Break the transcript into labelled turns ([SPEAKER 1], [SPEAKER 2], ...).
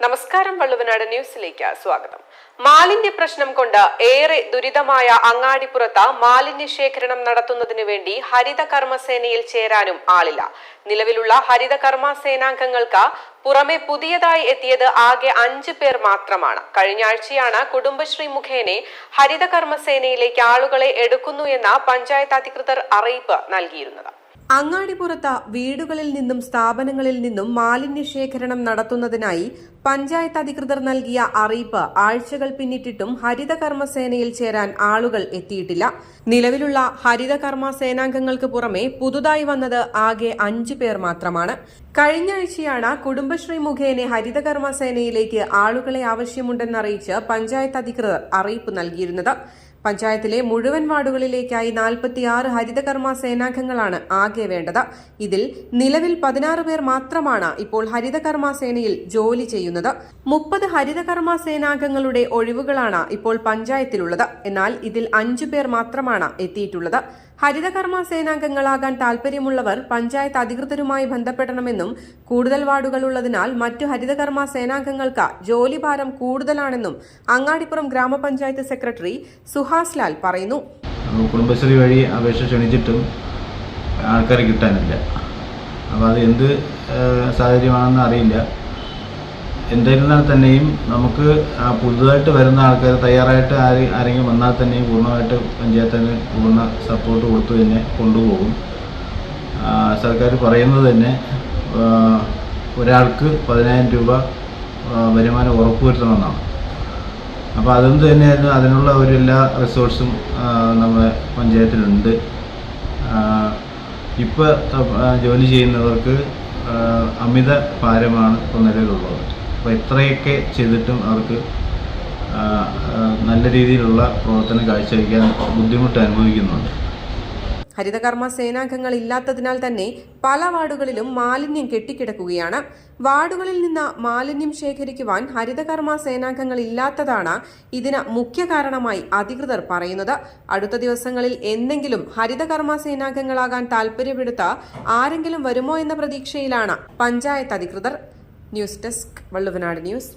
[SPEAKER 1] നമസ്കാരം വള്ളുവനാട് ന്യൂസിലേക്ക് സ്വാഗതം. മാലിന്യ പ്രശ്നം കൊണ്ട് ഏറെ ദുരിതമായ അങ്ങാടിപ്പുറത്ത് മാലിന്യ ശേഖരണം നടത്തുന്നതിനു വേണ്ടി ഹരിത കർമ്മസേനയിൽ ചേരാനും ആളില്ല. നിലവിലുള്ള ഹരിത കർമ്മ സേനാംഗങ്ങൾക്ക് പുറമെ പുതിയതായി എത്തിയത് ആകെ അഞ്ചു പേർ മാത്രമാണ്. കഴിഞ്ഞ ആഴ്ചയാണ് കുടുംബശ്രീ മുഖേനെ ഹരിത കർമ്മസേനയിലേക്ക് ആളുകളെ എടുക്കുന്നു എന്ന പഞ്ചായത്ത് അധികൃതർ അറിയിപ്പ് നൽകിയിരുന്നത്. അങ്ങാടിപ്പുറത്ത് വീടുകളിൽ നിന്നും സ്ഥാപനങ്ങളിൽ നിന്നും മാലിന്യ ശേഖരണം നടത്തുന്നതിനായി പഞ്ചായത്ത് അധികൃതർ നൽകിയ അറിയിപ്പ് ആഴ്ചകൾ പിന്നിട്ടിട്ടും ഹരിത കർമ്മസേനയിൽ ചേരാൻ ആളുകൾ എത്തിയിട്ടില്ല. നിലവിലുള്ള ഹരിത കർമ്മ സേനാംഗങ്ങൾക്ക് പുറമെ പുതുതായി വന്നത് ആകെ അഞ്ചു പേർ മാത്രമാണ്. കഴിഞ്ഞ ആഴ്ചയാണ് കുടുംബശ്രീ മുഖേന ഹരിത കർമ്മ സേനയിലേക്ക് ആളുകളെ ആവശ്യമുണ്ടെന്നറിയിച്ച് പഞ്ചായത്ത് അധികൃതർ അറിയിപ്പ് നൽകിയിരുന്നത്. പഞ്ചായത്തിലെ മുഴുവൻ വാർഡുകളിലേക്കായി നാൽപ്പത്തിയാറ് ഹരിതകർമ്മ സേനാംഗങ്ങളാണ് ആകെ വേണ്ടത്. ഇതിൽ നിലവിൽ പതിനാറ് പേർ മാത്രമാണ് ഇപ്പോൾ ഹരിതകർമ്മ സേനയിൽ ജോലി ചെയ്യുന്നത്. മുപ്പത് ഹരിതകർമ്മ സേനാംഗങ്ങളുടെ ഒഴിവുകളാണ് ഇപ്പോൾ പഞ്ചായത്തിലുള്ളത്. എന്നാൽ ഇതിൽ അഞ്ചു പേർ മാത്രമാണ് എത്തിയിട്ടുള്ളത്. ഹരിതകർമ്മ സേനാംഗങ്ങളാകാൻ താൽപര്യമുള്ളവർ പഞ്ചായത്ത് അധികൃതരുമായി ബന്ധപ്പെടണമെന്നും കൂടുതൽ വാർഡുകൾ ഉള്ളതിനാൽ മറ്റു ഹരിതകർമ്മ സേനാംഗങ്ങൾക്ക് ജോലിഭാരം കൂടുതലാണെന്നും അങ്ങാടിപ്പുറം ഗ്രാമപഞ്ചായത്ത് സെക്രട്ടറി സുഹാസ് ലാൽ പറയുന്നു.
[SPEAKER 2] കുടുംബശ്രീ വഴി അപേക്ഷ ക്ഷണിച്ചിട്ടും ആൾക്കാരെ കിട്ടാനില്ല. അപ്പോൾ അത് എന്ത് സാഹചര്യമാണെന്ന് അറിയില്ല. എന്തായിരുന്നാൽ തന്നെയും നമുക്ക് പുതുതായിട്ട് വരുന്ന ആൾക്കാർ തയ്യാറായിട്ട് ആര് ആരെങ്കിലും വന്നാൽ തന്നെയും പൂർണമായിട്ട് പഞ്ചായത്തിന് പൂർണ സപ്പോർട്ട് കൊടുത്തു തന്നെ കൊണ്ടുപോകും. സർക്കാർ പറയുന്നത് തന്നെ ഒരാൾക്ക് പതിനായിരം രൂപ വരുമാനം ഉറപ്പുവരുത്തണമെന്നാണ്. അപ്പോൾ അതുകൊണ്ട് തന്നെയായിരുന്നു അതിനുള്ള ഒരു എല്ലാ റിസോഴ്സും നമ്മുടെ പഞ്ചായത്തിലുണ്ട്. ഇപ്പോൾ ജോലി ചെയ്യുന്നവർക്ക് അമിത ഭാരമാണ് ഇപ്പോൾ നിലവിലുള്ളത്. അപ്പോൾ ഇത്രയൊക്കെ ചെയ്തിട്ടും അവർക്ക് നല്ല രീതിയിലുള്ള പ്രവർത്തനം കാഴ്ചവെക്കാൻ ബുദ്ധിമുട്ട് അനുഭവിക്കുന്നുണ്ട്.
[SPEAKER 1] ഹരിതകർമ്മ സേനാംഗങ്ങൾ ഇല്ലാത്തതിനാൽ തന്നെ പല വാർഡുകളിലും മാലിന്യം കെട്ടിക്കിടക്കുകയാണ്. വാർഡുകളിൽ നിന്ന് മാലിന്യം ശേഖരിക്കുവാൻ ഹരിതകർമ്മ സേനാംഗങ്ങൾ ഇല്ലാത്തതാണ് ഇതിന് മുഖ്യ കാരണമായി അധികൃതർ പറയുന്നത്. അടുത്ത ദിവസങ്ങളിൽ എന്തെങ്കിലും ഹരിതകർമ്മ സേനാംഗങ്ങളാകാൻ താൽപര്യപ്പെടുത്ത ആരെങ്കിലും വരുമോ എന്ന പ്രതീക്ഷയിലാണ് പഞ്ചായത്ത് അധികൃതർ. News desk Valluvanad news.